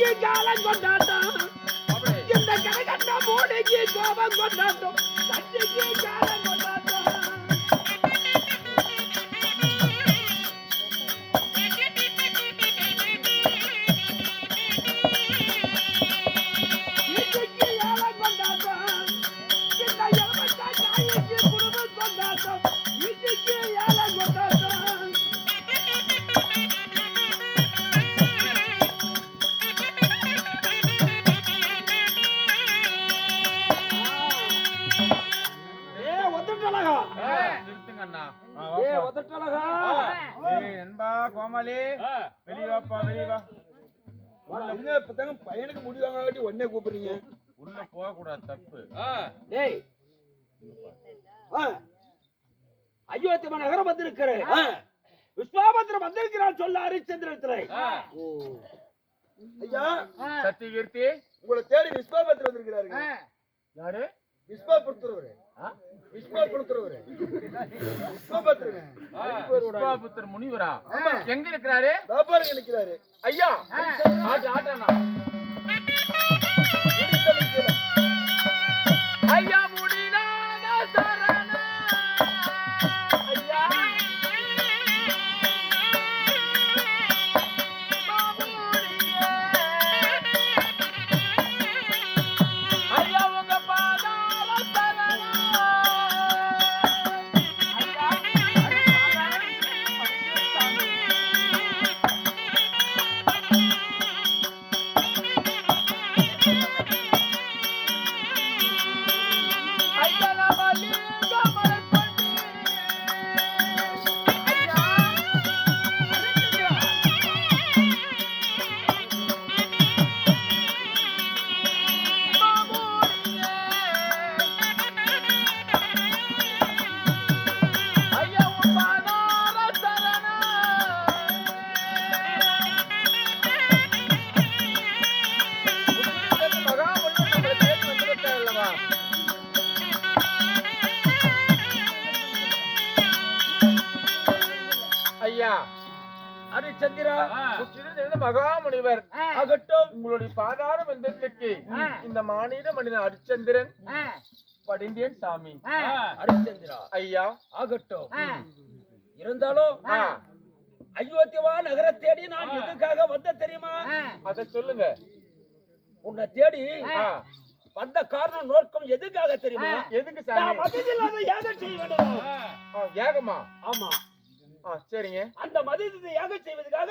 கட்சிக்கு காலம் கொண்டாட்டம் இந்த கனகண்ட மூடைக்கு கோபம் கொண்டாட்டம். கட்சிக்கு காலம் உடனே கூப்பிடுறீங்க? உள்ள போக கூடாது தப்பு டேய். அயோத்தி நகரம் வந்திருக்கிறேன். விஸ்வாபத்திரம் வந்திருக்கிறான் சொல்ல ஹரிச்சந்திரத்துல ஐயா சத்தியகீர்த்தி. உங்களை தேடி விஸ்வாபத்திரம் வந்திருக்கிறாருங்க. யாரு? விஸ்வா கொடுத்துருவரு விஸ்வா கொடுத்துருவரு விஸ்வாபத்திரங்க விஸ்வாபுத்தர் முனிவரா? எங்க இருக்கிறாரு? வியாபாரம் நினைக்கிறாரு ஐயா ஆட்டு ஆட்டானா ஐயா ஹரிச்சந்திரா சுற்றிலிருந்து மகாமுனிவர். ஆகட்டும் உங்களுடைய பாதார பந்தத்துக்கு இந்த மானிட மனிதன் அரிச்சந்திரன் படிந்தேன் சாமி. ஹரிச்சந்திரா ஐயா ஆகட்டும் இருந்தாலும் அயோத்தியவா நகர தேடி நான் எதுக்காக வந்த தெரியுமா? அத சொல்லுங்க. உன்னை தேடி வந்த காரணம் நோக்கம் எதுக்காக தெரியுமா? எதுக்கு சாமி? யாகம் செய்ய வேண்டும். ஏகமா ஆமா. சரிங்க. அந்த மதியத்தை யாகம் செய்வதற்காக.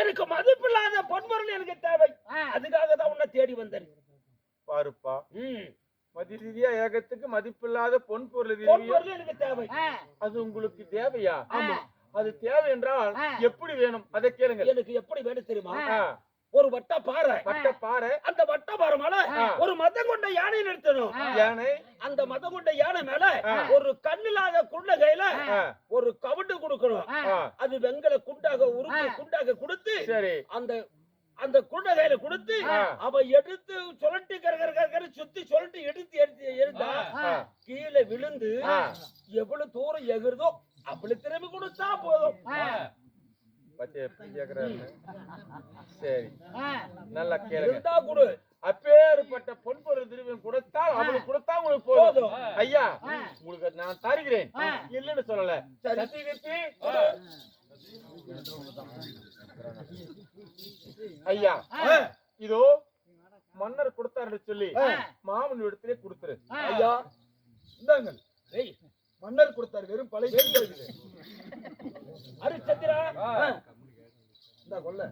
எனக்கு மதிப்பில்லாத பொன்பொருள் எனக்கு தேவை. அதுக்காக தான் உன்னை தேடி வந்தேன். பாருப்பா. மதி ரீதியா ஏகத்துக்கு மதிப்பில்லாத பொன் பொருள் எனக்கு தேவை. அது உங்களுக்கு தேவையா? ஆமா. அது தேவை என்றால் எப்படி வேணும்? அதை கேளுங்க. எனக்கு எப்படி வேணும் தெரியுமா? ஒரு வட்ட பாறை வட்ட பாறை அந்த வட்ட பாறை மேல. ஒரு மதம் கொண்ட யானை நிறுத்தணும். யானை? அந்த மதம் கொண்ட யானை மேல. ஒரு கண்ணில்லாத குண்ட கையில ஒரு கவுண்டு கொடுக்கணும். அது வெங்கல குண்டாக உருக்கி குண்டாக கொடுத்து சரி. அந்த அந்த குண்ட கையில கொடுத்து. அவ எடுத்து சுழட்டி கரகர சுத்தி சுழட்டி எடுத்து எடுத்து எடுத்தா கீழே விழுந்து. எவ்வளவு தூரம் எகுறதோ அவ்வளவு திரும்பி கொடுத்தா போதும். எப்படி கேக்குறாரு சரி. நல்லா கேளுங்க. கொடு. அப்பேற்பட்ட பொன் பொருள் திருவியம் கொடுத்தால் அவனுக்கு கொடுத்தா உங்களுக்கு போதும். ஐயா உங்களுக்கு நான் தருகிறேன். இல்லைன்னு சொல்லல. சத்தியகீர்த்தி ஐயா இதோ மன்னர் கொடுத்தாருன்னு சொல்லி மாமன் இடத்திலே கொடுத்துரு. ஐயா இந்தாங்க. ஏய், மன்னர் கொடுத்தாரு வெறும் பழைய கேள்வி இருக்குது இந்தா கொல்ல.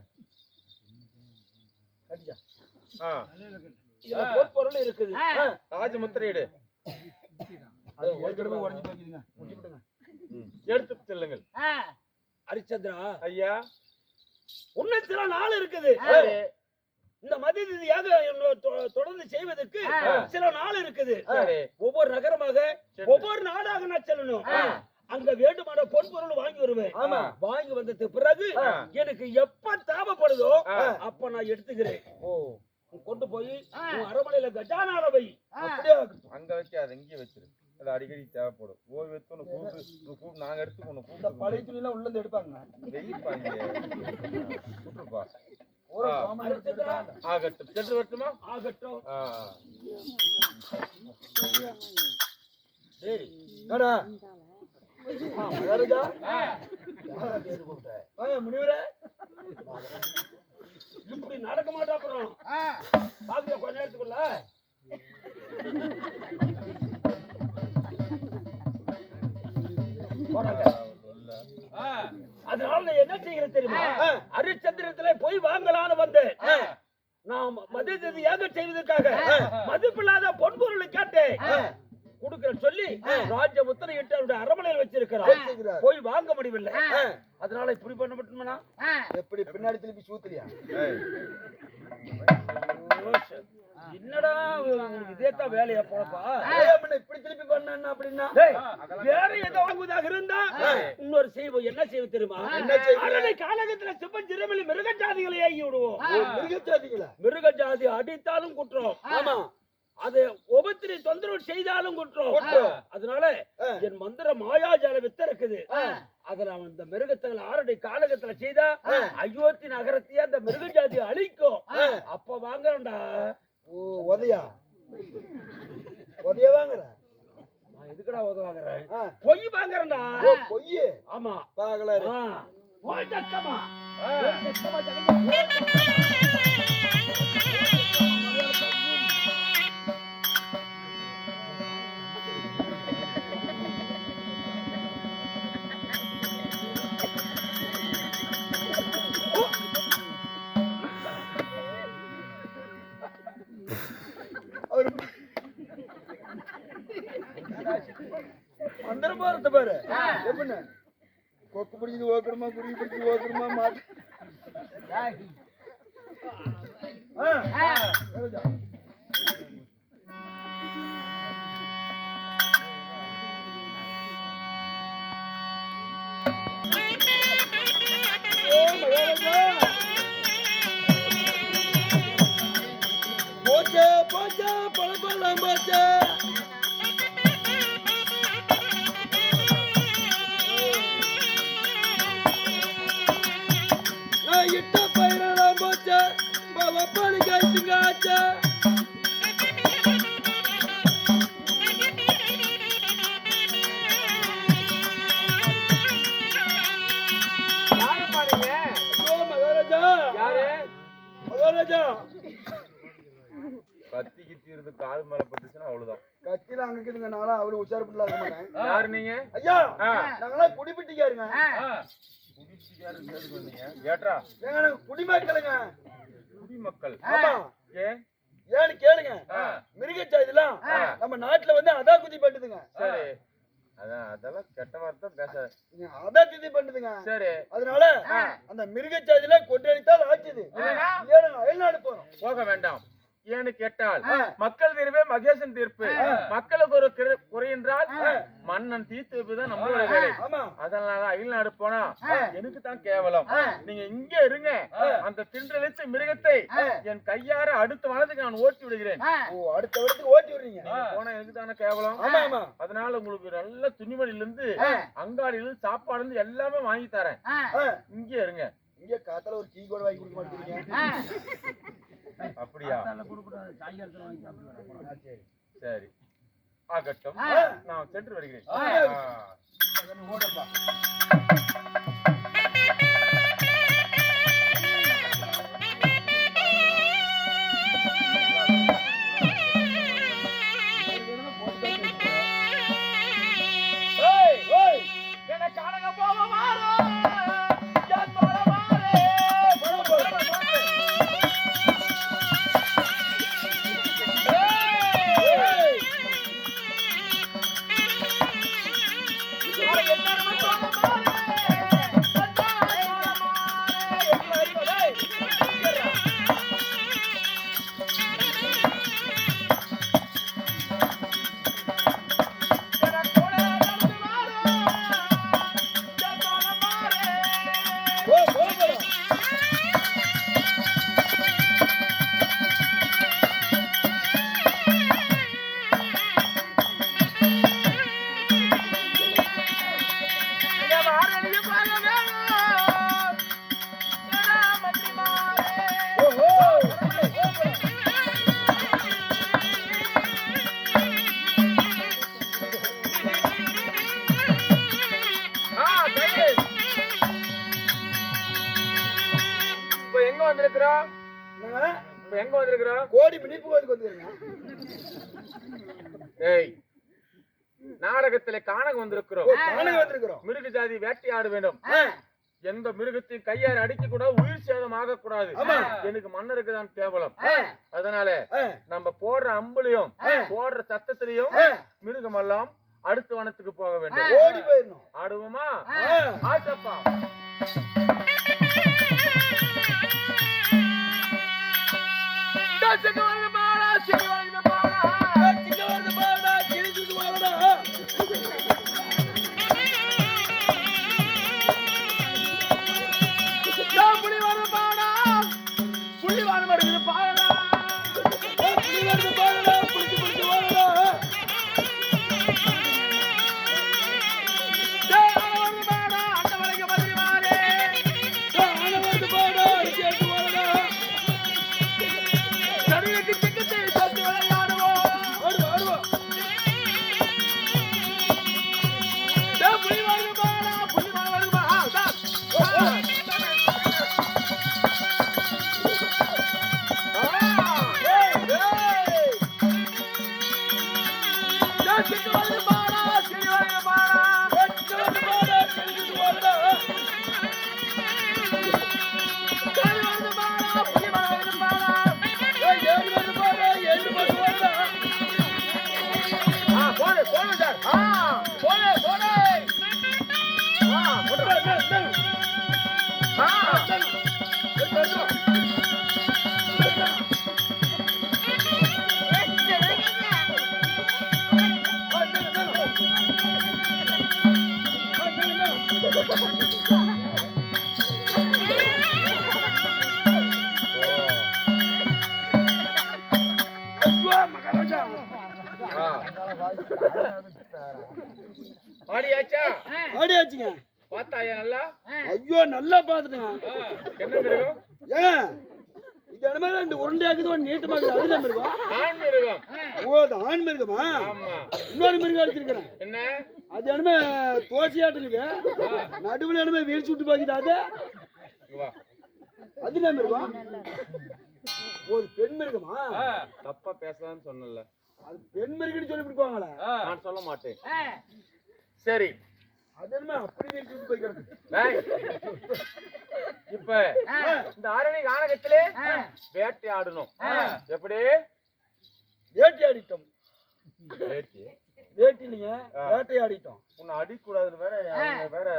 கட்டியா. இதுல அது உடஞ்சி விடுங்க எடுத்து செல்லுங்கள். ஹரிச்சந்திரா ஐயா. இன்னும் சில நாள் இருக்குது. இந்த மதியாக தொடர்ந்து செய்வதற்கு சில நாள் இருக்குது. ஒவ்வொரு நகரமாக. ஒவ்வொரு நாடாக நான் செல்லணும். அங்க வேண்டுமான பொன்பொருள் வாங்கி வருவேன். வாங்கி வந்ததுக்கு பிறகு. எனக்கு எப்ப தேவைப்படுதோ. அப்ப நான் எடுத்துக்கிறேன். கொண்டு போய் அரமனையில கஜானால வை. அங்க வைக்காத இங்கே வச்சிரு. அது அடிக்கடி தேவைப்படும். ஓய்வு உன்னை கூப்பிட்டு உன்னை கூப்பிட்டு நாங்க எடுத்து உன்னை இந்த பழைய கூப்பிட்டு துணி எல்லாம் உள்ள இருந்து எடுப்பாங்க. வெயிப்பா இங்க ஆகட்டும் சென்று வரட்டுமா ஆகட்டும். ஆ. சரி. வாங்க, முனிவரே. இப்படி நடக்க மாட்டா அப்புறம். இதேதான் வேலையா அப்படி இப்படி திருப்பி பண்ண அப்படின்னா? வேற ஏதோ வாங்குவதாக இருந்தா இன்னொரு செய்வோம் என்ன செய்வோம் தெரியுமா? அரணை காலகத்துல சிப்பன் சிறுமலி மிருக ஜாதிகளை ஏகி விடுவோம். ஓ, மிருகச்சாதிகளா மிருக ஜாதி அடித்தாலும் குற்றம். ஆமா. அது உபத்திரி தொந்தரவு செய்தாலும் குற்றம். அதனால. என் மந்திர மாயாஜால வித்த இருக்குது அதுல அவன் இந்த ஆறடி காலகத்துல செய்தா அயோத்தி நகரத்தையே அந்த மிருக ஜாதி அழிக்கும் அப்ப வாங்கறேன்டா. ஓ உதயா. உதய வாங்குற? நான் எதுக்குடா உதவாங்கறேன் ஆ. பொய் வாங்கறேன்டா. ஆமா. போய் சத்தமா. ஆ. போய் சத்தமா கொக்கு பிடிச்சது ஓக்கணுமா குருவி பிடிச்சது ஓக்கணுமா மாட்டு ஆ, சரிதா. ஓ, மகாராஜா. போச்சே போச்சே பல பல போச்சே மகாராஜா. கத்தி கித்தி இருந்து காது மேல பட்டுச்சுன்னா அவ்வளவுதான். கத்தில அங்க இருக்குதுங்க நானும் அவ்வளவு உஷாரப்பட்டுலாம் இருக்க மாட்டேன் யாரு நீங்க? ஐயா ஆ. நாங்களாம் குடிப்பிட்டிக்காருங்க குடிச்சிக்காரன் சேர்த்து வந்தீங்க ஏட்ரா? ஏங்க நாங்க குடிமக்களுங்க. குடிமக்கள். ஆமா ஏ? ஏன்னு கேளுங்க. மிருகச்சாதிலாம். நம்ம நாட்டுல வந்து அதா குதி பண்ணுதுங்க சரி. அதான் அதெல்லாம் கெட்ட வார்த்தை பேசாத அதா திதி பண்ணுதுங்க சரி. அதனால அந்த மிருகச்சாதியில கொட்டடித்தால் ஆச்சுது. ஏனுங்க அயல்நாடு போறோம். போக வேண்டாம். ஏன்னு கேட்டால். மக்கள் தீர்ப்பே மகேசன் தீர்ப்பு. மக்களுக்கு ஒரு குறை- குறை என்றால் மன்னன் தீர்த்து வைப்பதுதான் நம்மளோட வேலை. அதனால அயல்நாடு போனா எனக்கு தான் கேவலம். நீங்க இங்க இருங்க. அந்த தின்றளித்த மிருகத்தை என் கையார அடுத்த வனத்துக்கு நான் ஓட்டி விடுகிறேன். ஓ அடுத்த வருடத்துக்கு ஓட்டி விடுறீங்க. போனா எனக்கு தானே கேவலம். ஆமா ஆமா. அதனால உங்களுக்கு நல்ல துணிமணில இருந்து அங்காடியில இருந்து சாப்பாடு இருந்து எல்லாமே வாங்கி தரேன். இங்க இருங்க. இங்க காத்தால ஒரு டீ கூட வாங்கி கொடுக்க மாட்டேங்கிறீங்க. அப்படியா? சரி. ஆகட்டும். நான் சென்று வருகிறேன். எங்க வந்திருக்கிறோம்? கோடி பிடிப்பு ஏய் நாடகத்திலே காண வந்திருக்கிறோம். மிருக ஜாதி வேட்டையாட வேண்டும். ஆ, எந்த மிருகத்தையும் கையால் அடிக்க கூடாது உயிர் சேதம் ஆகக்கூடாது. ஆமா. எனக்கு மன்னருக்கு தான் கேவலம். அதனால நம்ம போடுற அம்புலையும். போடுற சத்தத்திலையும். மிருகம் எல்லாம் அடுத்த வனத்துக்கு போக வேண்டும். ஓடி போயிடணும். ஆடுவோமா? ஆச்சப்பா você não é ஆடியாச்சா? ஆடியாச்சுங்க. பார்த்தாயா நல்லா? ஐயோ நல்லா பாத்துட்டுங்க ஆ, என்ன மிருகம்? ஏன் இது என்னமா ரெண்டு உருண்டையாக்குது? ஒன்று நீட்டமாக்குது அதுதான் மிருகம்? ஆண் மிருகம். ஓ அது ஆண் மிருகமா? ஆமா. இன்னொரு மிருகம் அடிச்சிருக்கிறேன். என்ன? அது என்னமே தோசையாட்டுங்க நடுவில் என்னமே வீழ்ச்சி விட்டு பாக்குது. அது? இங்க வா. அது என்ன மிருகம்? ஒரு பெண் மிருகமா? தப்பா பேசலாம்னு சொன்னல அது பெண் மிருகன்னு சொல்லி கொடுப்பாங்களே. நான் சொல்ல மாட்டேன். சரி. இப்ப இந்த ஆரணி கானகத்திலே வேட்டையாடணும். எப்படி? வேட்டையாடிட்டோம். வேட்டி. வேட்டிலிங்க வேட்டையாடிட்டோம். உன்னை அடிக்கூடாதுன்னு வேற அவங்க வேற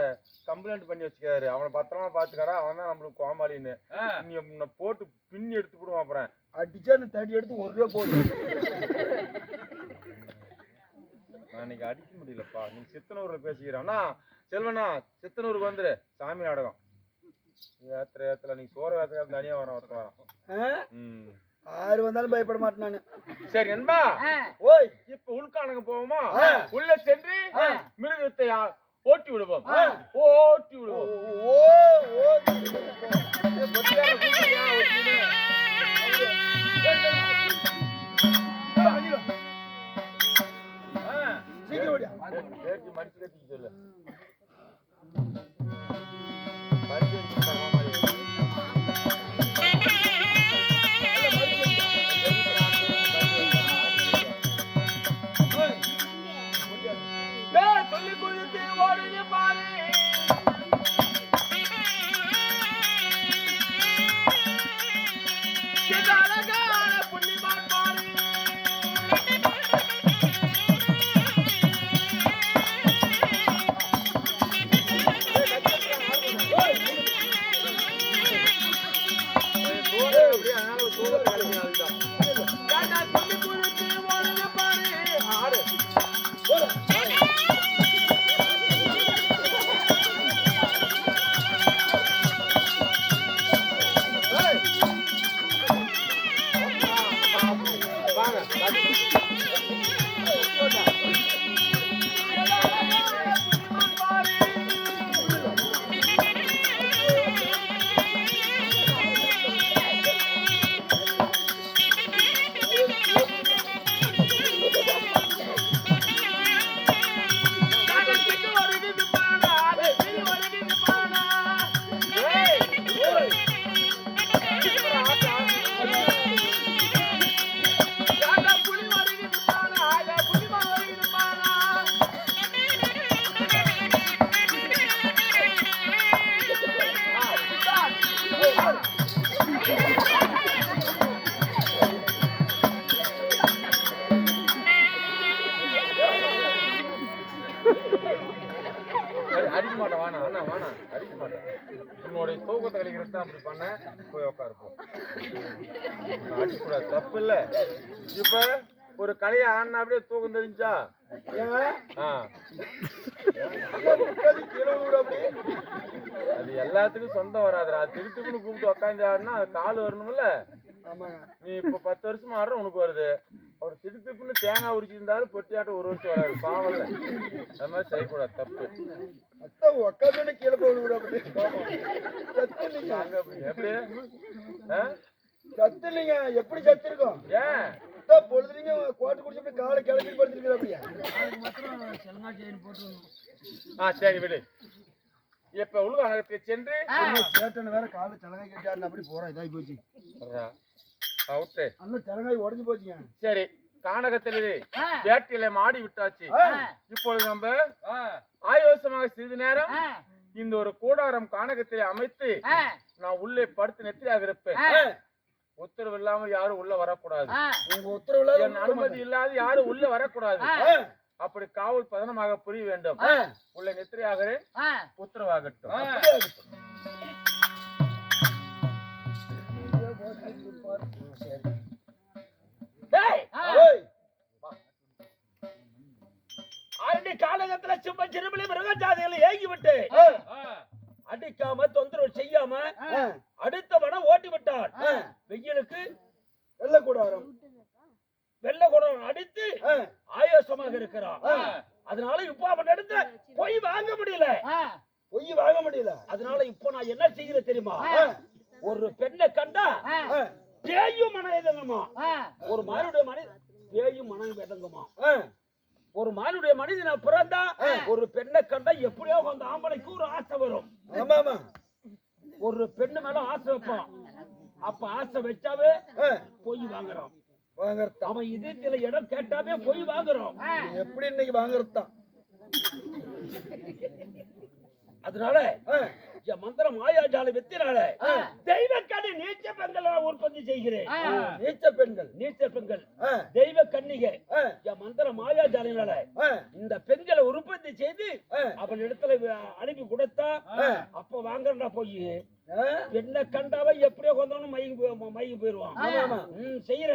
கம்ப்ளைண்ட் பண்ணி வச்சுக்காரு அவனை பத்திரமா பாத்துக்காரா அவன் தான் நம்மளுக்கு கோமாளின்னு. நீ உன்னை போட்டு பின்னி எடுத்து விடுவான் அப்புறம். அடிச்சு தடி எடுத்து ஒரு ரூபா போடு. நான் இன்னைக்கு அடிக்க முடியலப்பா. நீ சித்தனூர்ல பேசிக்கிறேன்னா செல்வனா சித்தனூருக்கு வந்துரு. சாமி நாடகம். ஏத்திர ஏத்துல நீ சோற ஏத்திர தனியா வர ஒருத்தன். ஆறு வந்தாலும் பயப்பட மாட்டேன் நானு. சரி என்பா ஓய். இப்ப உள்காணங்க போவோமா. உள்ள சென்று மிருகத்தை ஓட்டி விடுவோம். ஓட்டி விடுவோம். ஓ ஓ வேட்டி மடிச்சு கட்டிக்க சொல்லு அப்படி பண்ண போய் உட்காருப்போம் போ அடிக்கூடாது தப்பு இல்ல. இப்ப ஒரு கலையை ஆடினா அப்படியே தூக்கம் தெரிஞ்சா? ஆ. அது எல்லாத்துக்கும் சொந்தம் வராதுடா. திருத்துக்குன்னு கூப்பிட்டு உட்காந்து ஆடினா அது கால் வரணும்ல. நீ இப்ப பத்து வருஷம் ஆடுற உனக்கு வருது. அவர் திருத்துக்குன்னு தேங்காய் உரிச்சிருந்தாலும் பொட்டியாட்டம் ஒரு வருஷம் வராது. பாவம் அது மாதிரி செய்யக்கூடாது. தப்பு. உக்காந்து கீழே அப்படி சத்து இல்லைங்க எப்படி? சத்து இல்லைங்க எப்படி சத்து இருக்கும் ஏன் பொழுதுலீங்க கோட்டை குடிச்சு காலை கிளம்பி படுத்துருக்கிற அப்படியா ஆ சரி விடு. இப்ப உள்வாங்கத்துக்கு சென்று சேட்டன் வேற காலை தலகாய் கட்டியாருன்னு அப்படி போறான் இதாகி போச்சு. அவுட்டு அந்த தலகாய் உடஞ்சு போச்சுங்க. சரி கானகத்தில் வேட்டியில மாடி விட்டாச்சு. இப்பொழுது நம்ம ஆயோசமாக சிறிது நேரம் இந்த ஒரு கூடாரம் கானகத்திலே அமைத்து நான் உள்ளே படுத்து நெத்தியாக இருப்பேன். உத்தரவு இல்லாம யாரும் உள்ள வரக்கூடாது. உங்க உத்தரவுல என் அனுமதி இல்லாத யாரும் உள்ள வரக்கூடாது. அப்படி காவல் பதனமாக புரிய வேண்டும். உள்ள நெத்திரையாகிறேன். உத்தரவாகட்டும். ஆல்ரெடி காலகத்துல சும்மா சிறுமலி மிருகஜாதிகளை ஏங்கி விட்டு அடிக்காம தொந்தரவு செய்யாம அடுத்தவன ஓட்டி விட்டான். வெயிலுக்கு வெள்ளை கூடாரம். வெள்ள குடம் அடித்து ஆயோசமாக இருக்கிறான். அதனால இப்ப அவன் இடத்துல போய் வாங்க முடியல. பொய் வாங்க முடியல. அதனால இப்போ நான் என்ன செய்யறேன் தெரியுமா? ஒரு பெண்ணை கண்டா பேயும் மனம் எதங்குமா ஒரு மானுடைய மனித பேயும் மனம் எதங்குமா ஆ, ஒரு மானுடைய மனிதனை பிறந்தா ஒரு பெண்ணை கண்டா எப்படியோ அந்த ஆம்பளைக்கு ஒரு ஆசை வரும். ஒரு பெண்ணு மேல ஆசை வைப்பான். அப்ப ஆசை வச்சாவே போய் வாங்குறோம் வாங்கறது அவன் இதயத்துல இடம் கேட்டாவே போய் வாங்குறோம் எப்படி இன்னைக்கு வாங்குறது தான் அதனால மந்திரம் மாயாஜால வெத்தினால. தெய்வ கண்ணி நீச்ச பெண்களை உற்பத்தி செய்கிறேன். நீச்ச பெண்கள் நீச்ச பெண்கள் தெய்வ கன்னிகை. என் மந்திர மாயாஜாலினால இந்த பெண்களை உற்பத்தி செய்து அவன் இடத்துல அனுப்பி கொடுத்தா அப்ப வாங்கறா போய். பெண்ணை கண்டாவே எப்படியோ கொண்டவனும் மயங்கி மயங்கி போயிருவான். செய்யற.